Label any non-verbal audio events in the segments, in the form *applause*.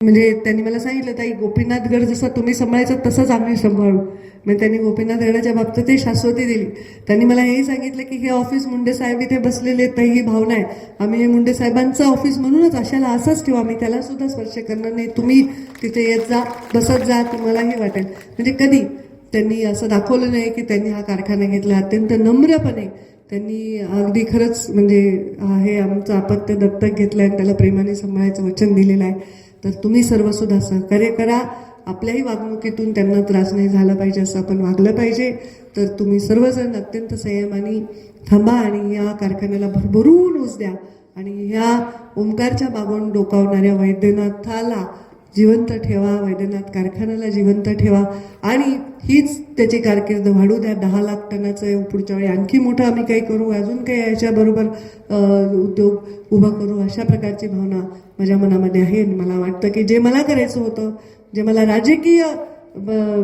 म्हणजे त्यांनी मला सांगितलं ताई गोपीनाथगड जसा तुम्ही सांभाळायचा तसंच आम्ही सांभाळू. म्हणजे त्यांनी गोपीनाथगडाच्या बाबतीत ते शाश्वती दिली. त्यांनी मला हेही सांगितलं की हे ऑफिस मुंडे साहेब इथे बसलेले आहेत, तर ही भावना आहे. आम्ही हे मुंडे साहेबांचं ऑफिस म्हणूनच अशाला असंच ठेवू. आम्ही त्याला सुद्धा स्पर्श करणार नाही. तुम्ही तिथे येत जा बसत जा तुम्हालाही वाटेल. म्हणजे कधी त्यांनी असं दाखवलं नाही की त्यांनी हा कारखाना घेतला. अत्यंत नम्रपणे त्यांनी अगदी खरंच म्हणजे हे आमचं अपत्य दत्तक घेतलं आणि त्याला प्रेमाने सांभाळायचं वचन दिलेलं आहे. तर तुम्ही सर्वसुद्धा सहकार्य करा. आपल्याही वागणुकीतून त्यांना त्रास नाही झाला पाहिजे असं आपण वागलं पाहिजे. तर तुम्ही सर्वजण अत्यंत संयमाने थांबा आणि या कारखान्याला भरभरून ऊस द्या. आणि ह्या ओंकारच्या मागून डोकावणाऱ्या वैद्यनाथाला जिवंत ठेवा वैद्यनाथ कारखान्याला जिवंत ठेवा. आणि हीच त्याची कारकीर्द वाढू द्या. दहा लाख टनाचं पुढच्या वेळी. आणखी मोठं आम्ही काही करू अजून काही याच्याबरोबर उद्योग उभा करू अशा प्रकारची भावना माझ्या मनामध्ये आहे आणि मला वाटतं की जे मला करायचं होतं जे मला राजकीय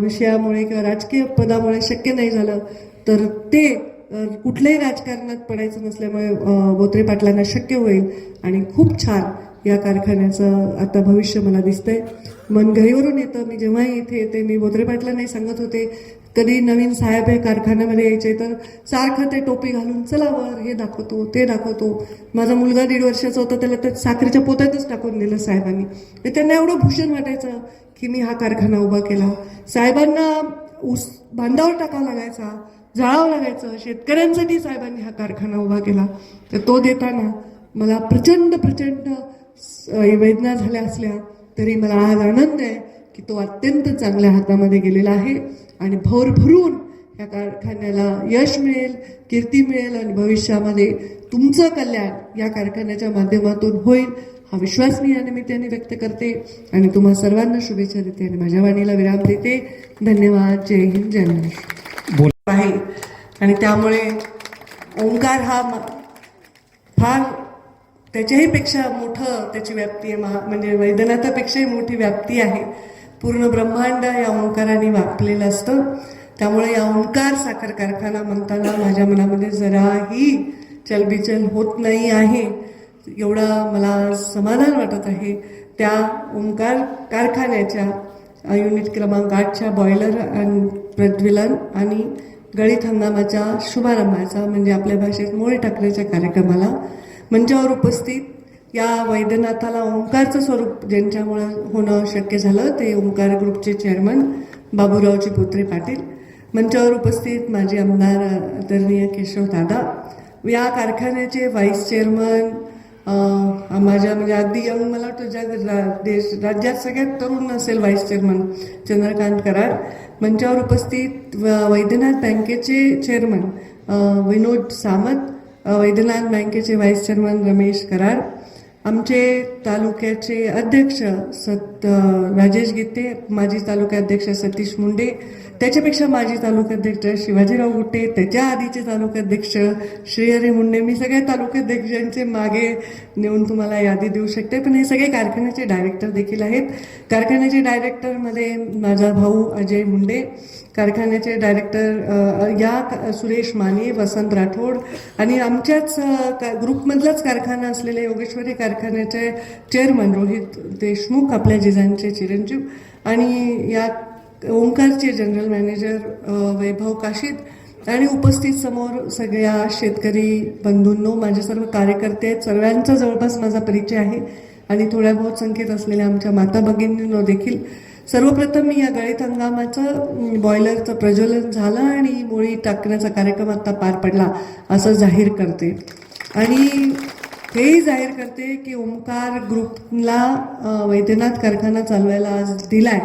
विषयामुळे किंवा राजकीय पदामुळे शक्य नाही झालं तर ते कुठल्याही राजकारणात पडायचं नसल्यामुळे बोत्रे पाटलांना शक्य होईल. आणि खूप छान या कारखान्याचं आता भविष्य मला दिसतंय. मन घरीवरून येतं. मी जेव्हाही इथे येते मी बोत्रे पाटलांनाही सांगत होते कधी नवीन साहेब हे कारखान्यामध्ये यायचे तर सारखं ते टोपी घालून चला वर हे दाखवतो ते दाखवतो. माझा मुलगा दीड वर्षाचा होता त्याला त्या साखरेच्या पोत्यातच टाकून दिलं साहेबांनी. तर त्यांना एवढं भूषण वाटायचं की मी हा कारखाना उभा केला. साहेबांना ऊस बांधावर टाकावा लागायचा जाळावं लागायचं. शेतकऱ्यांसाठी साहेबांनी हा कारखाना उभा केला. तर तो देताना मला प्रचंड प्रचंड वेदना झाल्या असल्या तरी मला आज आनंद आहे. की तो अत्यंत चांगल्या हातामध्ये गेलेला आहे आणि भरभरून या कारखान्याला यश मिळेल कीर्ती मिळेल आणि भविष्यामध्ये तुमचं कल्याण या कारखान्याच्या माध्यमातून होईल हा विश्वास मी या निमित्ताने व्यक्त करते. आणि तुम्हा सर्वांना शुभेच्छा देते आणि माझ्या वाणीला विराम देते. धन्यवाद. जय हिंद जय महाराष्ट्र. बोल आहे. आणि त्यामुळे ओंकार हा म- फार त्याच्याही पेक्षा मोठं त्याची व्याप्ती आहे महा म्हणजे वैद्यनाथापेक्षाही मोठी व्याप्ती आहे. पूर्ण ब्रह्मांड या ओंकाराने व्यापलेलं असतं. त्यामुळे या ओंकार साखर कारखाना म्हणताना माझ्या मनामध्ये जराही चलबिचल होत नाही आहे. एवढा मला समाधान वाटत आहे. त्या ओंकार कारखान्याच्या युनिट क्रमांक आठच्या बॉयलर आणि प्रज्वलन आणि गळीत हंगामाच्या शुभारंभाचा म्हणजे आपल्या भाषेत मोळे टाकण्याच्या कार्यक्रमाला मंचावर उपस्थित या वैद्यनाथाला ओंकारचं स्वरूप ज्यांच्यामुळे होणं शक्य झालं ते ओंकार ग्रुपचे चेअरमन बाबूरावजी पुत्रे पाटील. मंचावर उपस्थित माजी आमदार आदरणीय केशव दादा. या कारखान्याचे व्हाईस चेअरमन माझ्या म्हणजे अगदी यंग मला वाटतं जग देश राज्यात सगळ्यात तरुण असेल व्हाईस चेअरमन चंद्रकांत कराड. मंचावर उपस्थित व- वैद्यनाथ बँकेचे चेअरमन विनोद सामंत. वैद्यनाथ बँकेचे व्हाईस चेअरमन रमेश कराड. आमचे तालुक्याचे अध्यक्ष सत राजेश गीते माजी तालुकाध्यक्ष सतीश मुंडे त्याच्यापेक्षा माजी तालुकाध्यक्ष शिवाजीराव गुट्टे त्याच्या आधीचे तालुकाध्यक्ष श्रीहरी मुंडे. मी सगळ्या तालुकाध्यक्षांचे मागे नेऊन तुम्हाला यादी देऊ शकते पण हे सगळे कारखान्याचे डायरेक्टर देखील आहेत. कारखान्याचे डायरेक्टरमध्ये माझा भाऊ अजय मुंडे कारखान्याचे डायरेक्टर या सुरेश माने वसंत राठोड आणि आमच्याच का- ग्रुपमधलाच कारखाना असलेले योगेश्वरी कारखान्याचे चेअरमन रोहित देशमुख आपल्या जिजांचे चिरंजीव आणि या ओंकारचे जनरल मॅनेजर वैभव काशीद आणि उपस्थित समोर सगळ्या शेतकरी बंधूंनो माझे सर्व कार्यकर्ते आहेत सर्वांचा जवळपास माझा परिचय आहे आणि थोड्या बहुत संख्येत असलेल्या आमच्या माता भगिनींनो देखील. सर्वप्रथम मी या गळीत हंगामाचं बॉयलरचं प्रज्वलन झालं आणि मुळी टाकण्याचा कार्यक्रम आता पार पडला असं जाहीर करते. आणि हेही जाहीर करते की ओंकार ग्रुपला वैद्यनाथ कारखाना चालवायला आज दिलाय.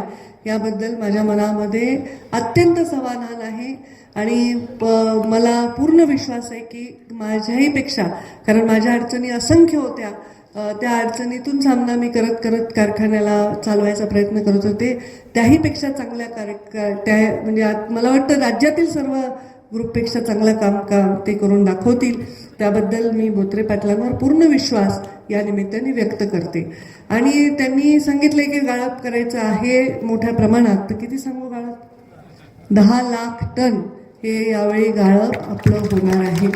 याबद्दल माझ्या मनामध्ये अत्यंत समाधान आहे आणि प- मला पूर्ण विश्वास आहे की माझ्याहीपेक्षा कारण माझ्या अडचणी असंख्य होत्या त्या अडचणीतून सामना मी करत करत कारखान्याला चालवायचा प्रयत्न करत होते. त्याहीपेक्षा चांगल्या कार्य का- त्या म्हणजे आत- मला वाटतं राज्यातील सर्व ग्रुपपेक्षा चांगलं काम का ते करून दाखवतील. त्याबद्दल मी बोत्रे पाटलांवर पूर्ण विश्वास या निमित्ताने व्यक्त करते. आणि त्यांनी सांगितले की गाळप करायचं आहे मोठ्या प्रमाणात. तर किती सांगू गाळप? दहा लाख टन हे यावेळी गाळप आपलं होणार आहे.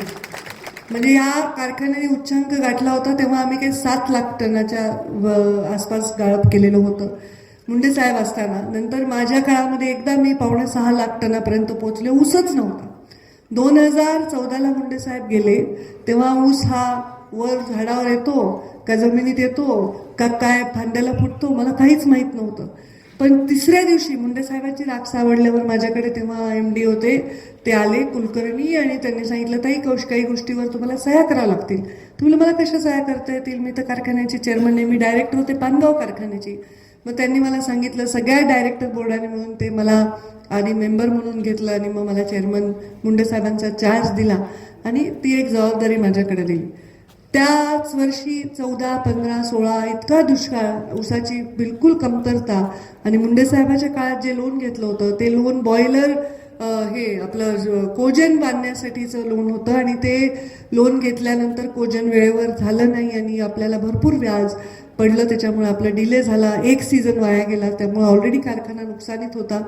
म्हणजे या कारखान्याने उच्चांक गाठला होता तेव्हा आम्ही काही सात लाख टनाच्या आसपास गाळप केलेलं होतं. मुंडे साहेब असताना. नंतर माझ्या काळामध्ये एकदा मी पावणे सहा लाख टनापर्यंत पोहोचले ऊसच नव्हता. दोन हजार चौदाला मुंडे साहेब गेले तेव्हा ऊस हा वर झाडावर येतो का जमिनीत येतो का काय फांद्याला फुटतो मला काहीच माहीत नव्हतं. पण तिसऱ्या दिवशी मुंडे साहेबांची राख सावडल्यावर माझ्याकडे तेव्हा एम डी होते ते आले कुलकर्णी आणि त्यांनी सांगितलं ताई कौश काही गोष्टीवर तुम्हाला सह्या करावं लागतील. तुम्ही मला कशा सह्या करता येतील? मी तर कारखान्याची चेअरमन आहे मी डायरेक्टर होते पानगाव कारखान्याची. मग त्यांनी मला सांगितलं सगळ्या डायरेक्टर बोर्डाने म्हणून ते मला आधी मेंबर म्हणून घेतलं आणि मग मला चेअरमन मुंडे साहेबांचा चार्ज दिला आणि ती एक जबाबदारी माझ्याकडे दिली. त्याच वर्षी चौदा पंधरा सोळा इतका दुष्काळ ऊसाची बिलकुल कमतरता आणि मुंडे साहेबाच्या काळात जे लोन घेतलं होतं ते लोन बॉयलर हे आपलं कोजन बांधण्यासाठीचं लोन होतं आणि ते लोन घेतल्यानंतर कोजन वेळेवर झालं नाही आणि आपल्याला भरपूर व्याज पडलं त्याच्यामुळे आपला डिले झाला. एक सीझन वाया गेला त्यामुळे ऑलरेडी कारखाना नुकसानीत होता.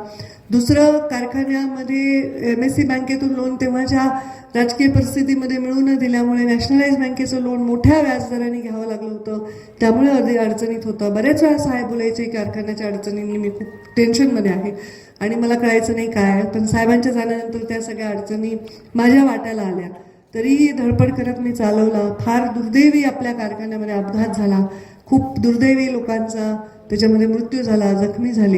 दुसरं कारखान्यामध्ये एम एस सी बँकेतून लोन तेव्हाच्या राजकीय परिस्थितीमध्ये मिळू न दिल्यामुळे नॅशनलाइज बँकेचं लोन मोठ्या व्याजदराने घ्यावं लागलं होतं. त्यामुळे अगदी अडचणीत होतं. बऱ्याच वेळा साहेब बोलायचे कारखान्याच्या अडचणींनी मी खूप टेन्शनमध्ये आहे. आणि मला कळायचं नाही काय पण साहेबांच्या जाण्यानंतर त्या सगळ्या अडचणी माझ्या वाट्याला आल्या. तरीही धडपड करत मी चालवला. फार दुर्दैवी आपल्या कारखान्यामध्ये अपघात झाला. खूप दुर्दैवी लोकांचा त्याच्यामध्ये मृत्यू झाला जखमी झाले.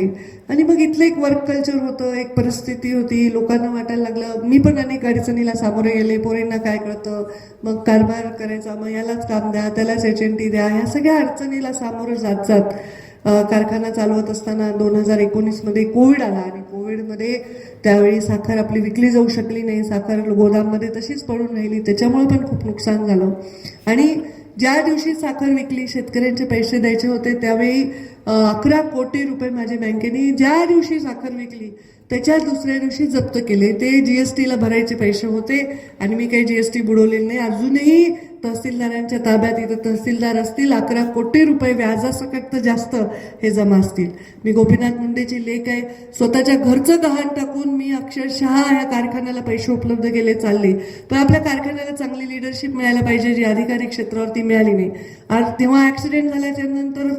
आणि मग इथलं एक वर्क कल्चर होतं एक परिस्थिती होती लोकांना वाटायला लागलं मी पण अनेक अडचणीला सामोरे गेले पोरेंना काय कळतं मग कारभार करायचा मग यालाच काम द्या त्यालाच एच एन टी द्या ह्या सगळ्या अडचणीला सामोरं जात जात कारखाना चालवत असताना दोन हजार एकोणीसमध्ये कोविड आला आणि कोविडमध्ये त्यावेळी साखर आपली विकली जाऊ शकली नाही साखर गोदाममध्ये तशीच पडून राहिली त्याच्यामुळे पण खूप नुकसान झालं. आणि ज्या दिवशी साखर विकली शेतकऱ्यांचे पैसे द्यायचे होते त्यावेळी अकरा कोटी रुपये माझ्या बँकेने ज्या दिवशी साखर विकली त्याच्या दुसऱ्या दिवशी जप्त केले. ते जीएसटीला भरायचे पैसे होते आणि मी काही जीएसटी बुडवलेले नाही. अजूनही तहसीलदारांच्या ताब्यात इथं तहसीलदार असतील अकरा कोटी रुपये व्याजासकट तर जास्त हे जमा असतील. मी गोपीनाथ मुंडेची लेख आहे. स्वतःच्या घरचं गहाण टाकून मी अक्षरशः ह्या कारखान्याला पैसे उपलब्ध केले चालले. पण आपल्या कारखान्याला चांगली लिडरशिप मिळायला पाहिजे जी अधिकारी क्षेत्रावरती मिळाली नाही. आज तेव्हा ऍक्सिडेंट झाल्याच्यानंतर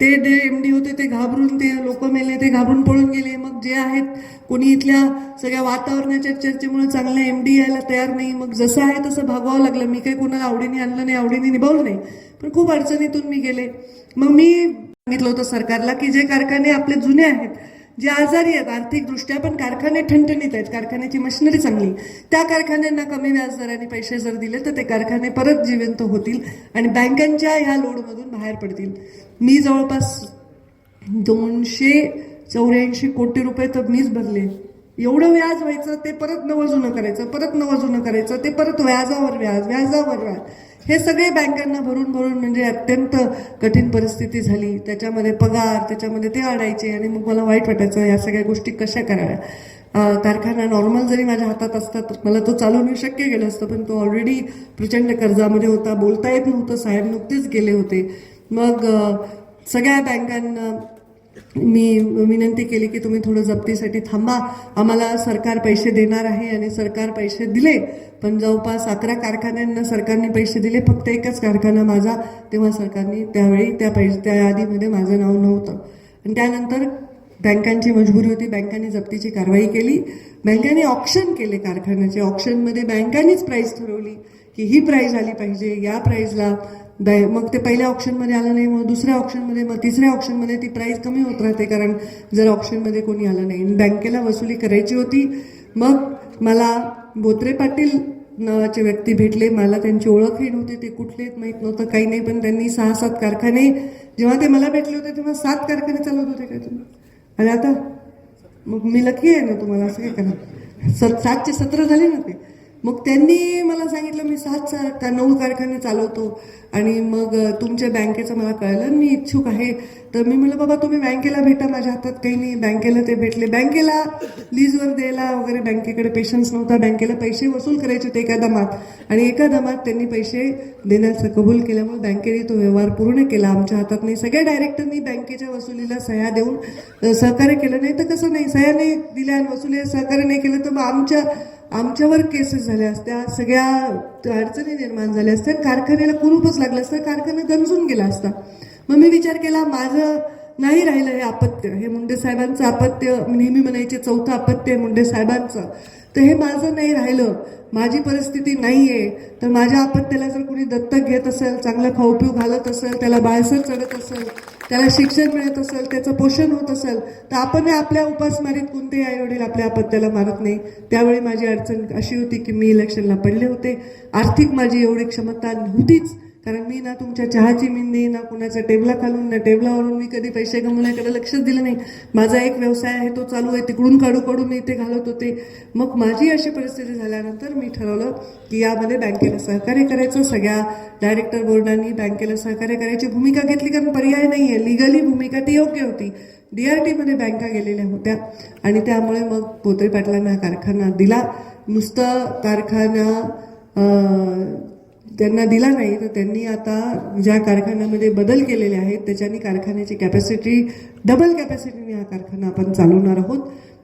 ते जे एम डी होते ते घाबरून ते लोक मेले ते घाबरून पळून गेले. मग जे आहेत कोणी इथल्या सगळ्या वातावरणाच्या चर्चेमुळे चांगलं एम डी यायला तयार नाही. मग जसं आहे तसं भागवावं लागलं. मी काही कोणाला आवडीने आणलं नाही आवडीने निभावलं नाही. पण खूप अडचणीतून मी गेले. मग मी सांगितलं होतं सरकारला की जे कारखाने आपले जुने आहेत जे आजारी आहेत आर्थिकदृष्ट्या पण कारखाने ठणठणीत आहेत. कारखान्याची मशिनरी चांगली. त्या कारखान्यांना कमी व्याजदराने पैसे जर दिले तर ते कारखाने परत जिवंत होतील आणि बँकांच्या ह्या लोडमधून बाहेर पडतील. मी जवळपास दोनशे चौऱ्याऐंशी कोटी रुपये तर मीच भरले. एवढं व्याज व्हायचं ते परत नवं जुनं करायचं परत नवं जुनं करायचं ते परत व्याजावर व्याज व्याजावर व्याज. हे सगळे बँकांना भरून भरून म्हणजे अत्यंत कठीण परिस्थिती झाली. त्याच्यामध्ये पगार त्याच्यामध्ये ते अडायचे आणि मग मला वाईट वाटायचं या सगळ्या गोष्टी कशा कराव्या? कारखाना नॉर्मल जरी माझ्या हातात असता तर मला तो चालवणं शक्य गेलं असतं पण तो ऑलरेडी प्रचंड कर्जामध्ये होता बोलता येत नव्हतं साहेब नुकतेच गेले होते. मग सगळ्या बँकांना मी विनंती केली की तुम्ही थोडं जप्तीसाठी थांबा. आम्हाला सरकार पैसे देणार आहे आणि सरकार पैसे दिले. पण जवळपास अकरा कारखान्यांना सरकारने पैसे दिले. फक्त एकच कारखाना माझा. तेव्हा सरकारने त्यावेळी त्या पैसे त्या यादीमध्ये माझं नाव नव्हतं. आणि त्यानंतर बँकांची मजबुरी होती. बँकांनी जप्तीची कारवाई केली. बँकांनी ऑप्शन केले कारखान्याचे. ऑप्शनमध्ये बँकांनीच प्राईस ठरवली की ही प्राईज आली पाहिजे. या प्राईजला बॅ- मग ते पहिल्या ऑप्शनमध्ये आलं नाही मग दुसऱ्या ऑप्शनमध्ये मग तिसऱ्या ऑप्शनमध्ये ती प्राईस कमी होत राहते कारण जर ऑप्शनमध्ये कोणी आलं नाही. आणि बँकेला वसुली करायची होती मग मला बोत्रे पाटील नावाचे व्यक्ती भेटले. मला त्यांची ओळखही नव्हती ते कुठलेच माहीत नव्हतं काही नाही. पण त्यांनी सहा सात कारखाने जेव्हा ते मला भेटले होते तेव्हा सात कारखाने चालवत होते का तुम्ही? आणि आता मग मी लकी आहे ना तुम्हाला असं काय करा स सातचे सतरा झाले ना ते. मग त्यांनी मला सांगितलं मी सात सा का नऊ कारखाने चालवतो आणि मग तुमच्या बँकेचं मला कळलं मी इच्छुक आहे. तर मी म्हणलं बाबा तुम्ही बँकेला भेटा माझ्या हातात काही नाही बँकेला ते भेटले. बँकेला लीजवर द्यायला वगैरे बँकेकडे पेशन्स नव्हता बँकेला पैसे वसूल करायचे होते एका दमात. आणि एका दमात त्यांनी पैसे देण्याचं कबूल केल्यामुळे बँकेने तो व्यवहार पूर्ण केला. आमच्या हातात नाही. सगळ्या डायरेक्टरनी बँकेच्या वसुलीला सह्या देऊन सहकार्य केलं. नाही तर कसं नाही? सह्या नाही दिल्या वसुली सहकार्य नाही केलं तर मग आमच्या आमच्यावर केसेस झाल्या असत्या सगळ्या अडचणी निर्माण झाल्या असत्या कारखान्याला कुरूपच लागलं असतं? कारखाना गंजून गेला असता. मग मी विचार केला माझं नाही राहिलं हे अपत्य हे मुंडे साहेबांचं अपत्य नेहमी म्हणायचे चौथं अपत्य मुंडे साहेबांचं. तर हे माझं नाही राहिलं. माझी परिस्थिती नाही आहे तर माझ्या आपत्त्याला जर कुणी दत्तक घेत असेल चांगलं खाऊपिऊ घालत असेल त्याला बाळसर चढत असेल त्याला शिक्षण मिळत असेल त्याचं पोषण होत असेल तर आपण आपल्या उपासमारीत कोणतेही आई वडील आपल्या आपत्त्याला मारत नाही. त्यावेळी माझी अडचण अशी होती की मी इलेक्शनला पडले होते. आर्थिक माझी एवढी क्षमता नव्हतीच. कारण मी ना तुमच्या चहाची मिंदी ना कुणाच्या टेबला खालून ना टेबलावरून मी कधी पैसे कमवण्याकडे लक्षच दिलं नाही. माझा एक व्यवसाय आहे तो चालू आहे. तिकडून काढू काढून मी इथे घालत होते. मग माझी अशी परिस्थिती झाल्यानंतर मी ठरवलं की यामध्ये बँकेला सहकार्य करायचं. सगळ्या डायरेक्टर बोर्डांनी बँकेला सहकार्य करायची भूमिका घेतली कारण पर्याय नाही आहे लिगली भूमिका ती योग्य होती. डी आर टीमध्ये बँका गेलेल्या होत्या. आणि त्यामुळे मग पोत्रे पाटलांना कारखाना दिला. नुसतं कारखाना त्यांना दिला नाही तर त्यांनी आता ज्या कारखान्यामध्ये बदल केलेले आहेत त्याच्यानी कारखान्याची कॅपॅसिटी डबल कॅपॅसिटीने हा कारखाना आपण चालवणार आहोत.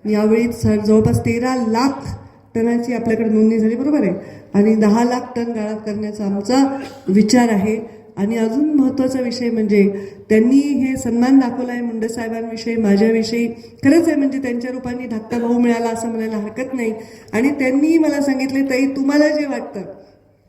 यावेळी सर जवळपास तेरा लाख टनाची आपल्याकडे नोंदणी झाली बरोबर आहे? आणि दहा लाख टन गाळप करण्याचा आमचा विचार आहे. आणि अजून महत्त्वाचा विषय म्हणजे त्यांनी हे सन्मान दाखवला आहे मुंडे साहेबांविषयी माझ्याविषयी. खरंच आहे म्हणजे त्यांच्या रूपाने धाकटा भाऊ मिळाला असं म्हणायला हरकत नाही. आणि त्यांनी मला सांगितले ताई तुम्हाला जे वाटतं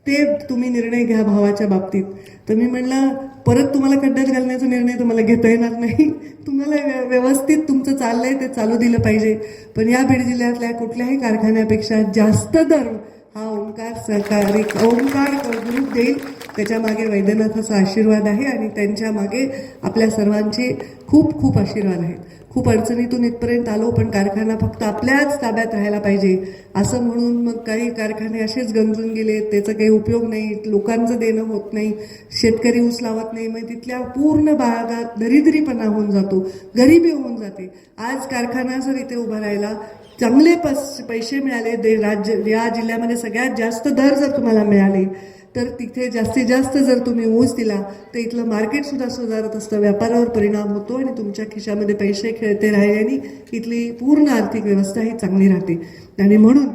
ते तुम्ही निर्णय घ्या भावाच्या बाबतीत. तर मी म्हणलं परत तुम्हाला खड्ड्यात घालण्याचा निर्णय तुम्हाला घेता येणार नाही. *laughs* तुम्हाला व्य- व्यवस्थित तुमचं चाललंय ते चालू दिलं पाहिजे. पण या बीड जिल्ह्यातल्या कुठल्याही कारखान्यापेक्षा जास्त दर हा ओंकार सहकारी ओंकार ग्रुप देईल. त्याच्यामागे वैद्यनाथाचा आशीर्वाद आहे आणि त्यांच्या मागे आपल्या सर्वांचे खूप खूप आशीर्वाद आहेत. खूप अडचणीतून इथपर्यंत आलो पण कारखाना फक्त आपल्याच ताब्यात राहायला पाहिजे. असं म्हणून मग काही कारखाने असेच गंजून गेले. त्याचा काही उपयोग नाही. लोकांचं देणं होत नाही. शेतकरी ऊस लावत नाही. मग तिथल्या पूर्ण भागात दरिद्रीपणा होऊन जातो. गरिबी होऊन जाते. आज कारखाना जर इथे उभा राहिला चांगले पस पैसे मिळाले. दे राज्य या जिल्ह्यामध्ये सगळ्यात जास्त दर जर तुम्हाला मिळाले तर तिथे जास्तीत जास्त जर तुम्ही ऊस दिला तर इथलं मार्केट सुद्धा सुधारत असतं. व्यापारावर परिणाम होतो आणि तुमच्या खिशामध्ये पैसे खेळते राहिल्याने इथली पूर्ण आर्थिक व्यवस्था ही चांगली राहते. आणि म्हणून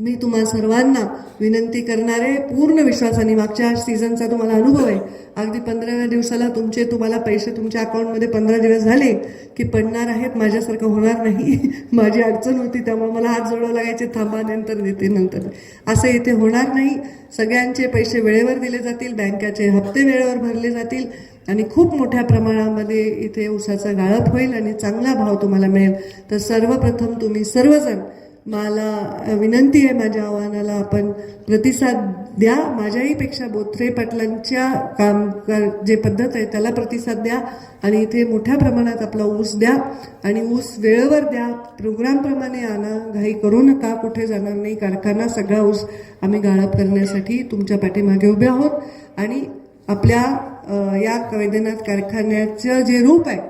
मी तुम्हा सर्वांना विनंती करणारे पूर्ण विश्वासाने मागच्या सीझनचा तुम्हाला अनुभव आहे. अगदी पंधराव्या दिवसाला तुमचे तुम्हाला पैसे तुमच्या अकाउंटमध्ये पंधरा दिवस झाले की पडणार आहेत माझ्यासारखं होणार नाही. *laughs* माझी अडचण होती त्यामुळे मला हात जोडावं लागायचे थांबा नंतर देते नंतर. असं इथे होणार नाही. सगळ्यांचे पैसे वेळेवर दिले जातील बँकाचे हप्ते वेळेवर भरले जातील आणि खूप मोठ्या प्रमाणामध्ये इथे उसाचा गाळप होईल आणि चांगला भाव तुम्हाला मिळेल. तर सर्वप्रथम तुम्ही सर्वजण मला विनंती आहे माझ्या आव्हानाला आपण प्रतिसाद द्या. माझ्याहीपेक्षा बोत्रे बोथरे पाटलांच्या काम कर- जे पद्धत आहे त्याला प्रतिसाद द्या आणि इथे मोठ्या प्रमाणात आपला ऊस द्या आणि ऊस वेळेवर द्या. प्रोग्रामप्रमाणे आणा घाई करू नका कुठे जाणार नाही कारखाना सगळा ऊस आम्ही गाळप करण्यासाठी तुमच्या पाठीमागे उभे आहोत. आणि आपल्या या वैद्यनाथ कारखान्याचं जे रूप आहे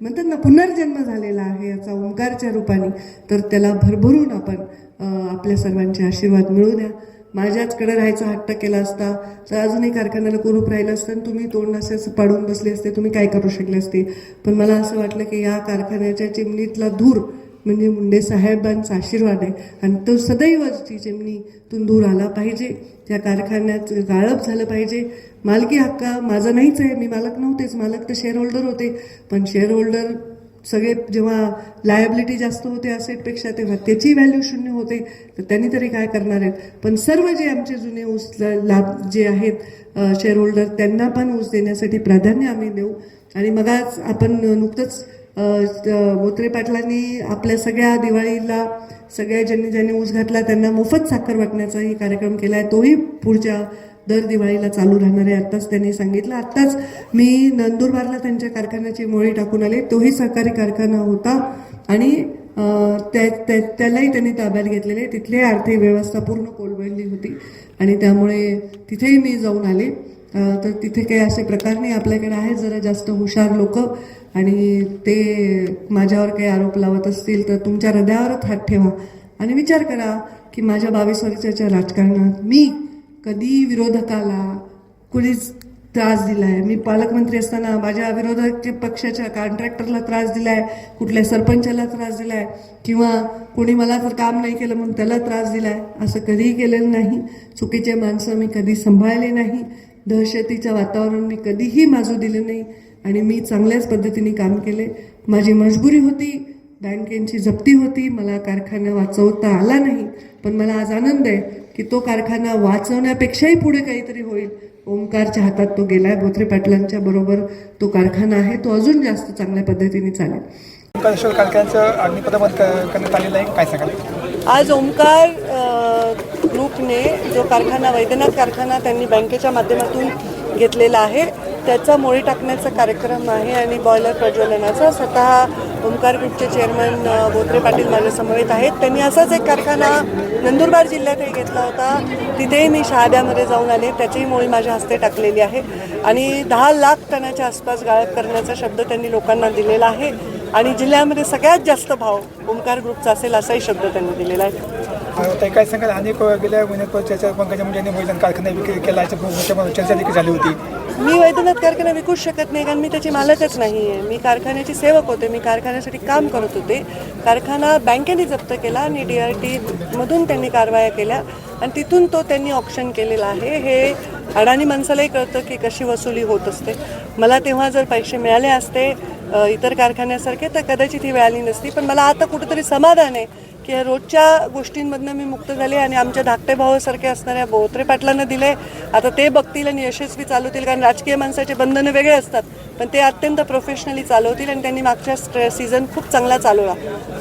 म्हणतात ना पुनर्जन्म झालेला आहे याचा ओंकारच्या रूपाने. तर त्याला भरभरून आपण आपल्या सर्वांचे आशीर्वाद मिळू द्या. माझ्याचकडे राहायचा हट्ट केला असता तर अजूनही कारखान्याला कुरूप राहिलं असतं आणि तुम्ही तोंड असे असं पाडून बसले असते तुम्ही काय करू शकले असते? पण मला असं वाटलं की या कारखान्याच्या चिमणीतला धूर म्हणजे मुंडे साहेबांचा आशीर्वाद आहे. आणि तो सदैव ती चिमणीतून दूर आला पाहिजे. त्या कारखान्यात गाळप झालं पाहिजे. मालकी हक्क माझा नाहीच आहे. मी मालक नव्हतेच. मालक तर शेअर होल्डर होते. पण शेअर होल्डर सगळे जेव्हा लायबिलिटी जास्त होते असेटपेक्षा तेव्हा त्याची व्हॅल्यू शून्य होते. तर त्यांनी तरी काय करणार आहेत? पण सर्व जे आमचे जुने ऊस लाभ जे आहेत शेअर होल्डर त्यांना पण ऊस देण्यासाठी प्राधान्य आम्ही देऊ. आणि मग आज आपण नुकतंच बोत्रे पाटलांनी आपल्या सगळ्या दिवाळीला सगळ्या ज्यांनी ज्यांनी ऊस घातला त्यांना मोफत साखर वाटण्याचाही कार्यक्रम केला आहे तोही पुढच्या दर दिवाळीला चालू राहणार आहे. आत्ताच त्यांनी सांगितलं. आत्ताच मी नंदुरबारला त्यांच्या कारखान्याची मोळी टाकून आले. तोही सहकारी कारखाना होता आणि त्या त्या- त्यालाही त्यांनी ताब्यात घेतलेले. तिथली आर्थिक व्यवस्था पूर्ण कोलमडली होती आणि त्यामुळे तिथेही मी जाऊन आले. तर तिथे काही असे प्रकार नाही. आपल्याकडे आहेत जरा जास्त हुशार लोक आणि ते माझ्यावर काही आरोप लावत असतील तर तुमच्या हृदयावरच हात ठेवा आणि विचार करा की माझ्या बावीस वर्षाच्या राजकारणात मी कधी विरोधकाला कुणीच त्रास दिला आहे मी पालकमंत्री असताना माझ्या विरोधक पक्षाच्या कॉन्ट्रॅक्टरला त्रास दिलाय कुठल्या सरपंचाला त्रास दिलाय किंवा कोणी मला जर काम नाही केलं म्हणून त्याला त्रास दिला आहे असं कधीही केलेलं नाही. चुकीचे माणसं मी कधी सांभाळले नाही. दहशतीचं वातावरण मी कधीही माजू दिलं नाही आणि मी चांगल्याच पद्धतीने काम केले. माझी मजबुरी होती बँकेची जप्ती होती मला कारखाना वाचवता आला नाही. पण मला आज आनंद आहे की तो कारखाना वाचवण्यापेक्षाही पुढे काहीतरी होईल. ओंकारच्या हातात तो गेलाय बोत्रे पाटलांच्या बरोबर तो कारखाना आहे तो अजून जास्त चांगल्या पद्धतीने चालेल. ओंकारेश्वर कारखान्याचं करण्यात आलेलं आहे. काय सांगाल? आज ओंकार ग्रुपने जो कारखाना वैद्यनाथ कारखाना त्यांनी बँकेच्या माध्यमातून घेतलेला आहे त्याचा मोळी टाकण्याचा कार्यक्रम आहे आणि बॉयलर प्रज्वलनाचा. स्वतः ओंकार ग्रुपचे चेअरमन बोत्रे पाटील माझ्यासमवेत आहेत. त्यांनी असाच एक कारखाना नंदुरबार जिल्ह्यातही घेतला होता. तिथेही मी शहाद्यामध्ये जाऊन आले. त्याचीही मोळी माझ्या हस्ते टाकलेली आहे. आणि दहा लाख टनाच्या आसपास गाळप करण्याचा शब्द त्यांनी लोकांना दिलेला आहे. आणि जिल्ह्यामध्ये सगळ्यात जास्त भाव ओंकार ग्रुपचा असेल असाही शब्द त्यांनी दिलेला आहे. ताई काय सांगाल अनेक गेल्या महिन्यात चर्चा पंकजा मुंडे यांनी कारखाना विक्री केला. याच्या चर्चा देखील झाली होती. मी वैद्यनाथ कारखाना विकूच शकत नाही कारण मी त्याची मालकच नाही आहे. मी कारखान्याची सेवक होते. मी कारखान्यासाठी काम करत होते. कारखाना बँकेने जप्त केला आणि डी आर टीमधून त्यांनी कारवाया केल्या. आणि तिथून तो त्यांनी ऑप्शन केलेला आहे. हे अडाणी माणसालाही कळतं की कशी वसुली होत असते. मला तेव्हा जर पैसे मिळाले असते इतर कारखान्यासारखे तर कदाचित ही मिळाली नसती. पण मला आता कुठेतरी समाधान आहे की या रोजच्या गोष्टींमधनं मी मुक्त झाले आणि आमच्या धाकटे भावासारखे असणाऱ्या बोत्रे पाटलांना दिले. आता ते बघतील आणि यशस्वी चालवतील कारण राजकीय माणसाचे बंधनं वेगळे असतात. पण ते अत्यंत प्रोफेशनली चालवतील आणि त्यांनी मागच्या सीझन खूप चांगला चालवला.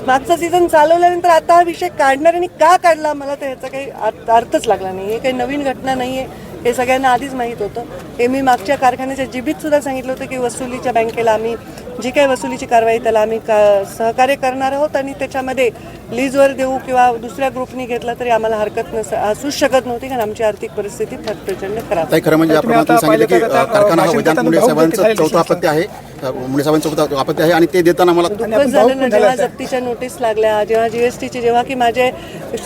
मागचा सीझन चालवल्यानंतर आता हा विषय काढणार आणि का काढला मला तर ह्याचा काही अर्थच लागला नाही हे काही नवीन घटना नाही आहे हे सगळ्यांना आधीच माहीत होतं. हे मी मागच्या कारखान्याच्या जिबीत सुद्धा सांगितलं होतं की वसुलीच्या बँकेला आम्ही जी काही वसुलीची कारवाई त्याला आम्ही का सहकार्य करणार आहोत आणि त्याच्यामध्ये लीजवर देऊ किंवा दुसऱ्या ग्रुपनी घेतला तरी आम्हाला हरकत नस असूच शकत नव्हती कारण आमची आर्थिक परिस्थिती प्रचंड खराब ताई खरं म्हणजे आपण सांगितलं की कारखाना हा मुंडे साहेबांचं चौथा. अपत्य आहे मुंडे साहेबांचं चौथा अपत्य आहे आणि ते देताना मला झालं ना जेव्हा जप्तीच्या नोटीस लागल्या. जेव्हा जीएसटीचे जेव्हा की माझे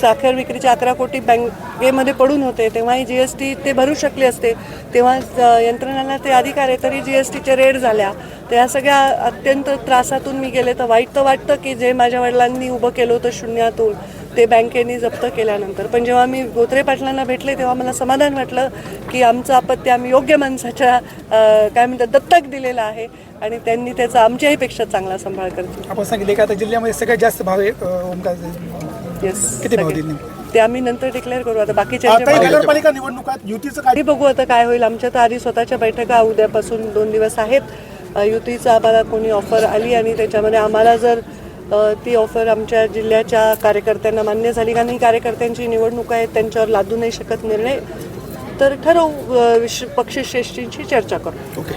साखर विक्रीचे अकरा कोटी बँकेमध्ये पडून होते तेव्हाही जीएसटी ते भरू शकले असते. तेव्हा यंत्रणांना ते अधिकार आहे तरी जीएसटीच्या रेड झाल्या. तर या सगळ्या अत्यंत त्रासातून मी गेले. तर वाईट तर वाटतं की जे माझ्या वडिलांनी उभं केलं होतं शून्यातून. ते बँकेने जप्त केल्यानंतर. पण जेव्हा मी गोत्रे पाटलांना भेटले तेव्हा मला समाधान वाटलं की आमचं अपत्य आम्ही योग्य माणसाच्या काय म्हणतात दत्तक दिलेलं आहे आणि त्यांनी त्याचा आमच्याही पेक्षा चांगला सांभाळ करतील आपण सांगितले की आता जिल्ह्यामध्ये सगळ्यात जास्त भाव आहे येस किती भाव देईल ते आम्ही नंतर डिक्लेअर करू. आता बाकीच्या नगरपालिका निवडणुकात युतीचं काय? बघू आता काय होईल. आमच्या तर आधी स्वतःच्या बैठका उद्यापासून दोन दिवस आहेत. युतीचं आम्हाला कोणी ऑफर आली आणि त्याच्यामध्ये आम्हाला जर ती ऑफर आमच्या जिल्ह्याच्या कार्यकर्त्यांना मान्य झाली. का नाही कार्यकर्त्यांची निवडणूक आहे त्यांच्यावर लादू नाही शकत निर्णय. तर ठरवू अ, पक्षश्रेष्ठींशी चर्चा करू. ओके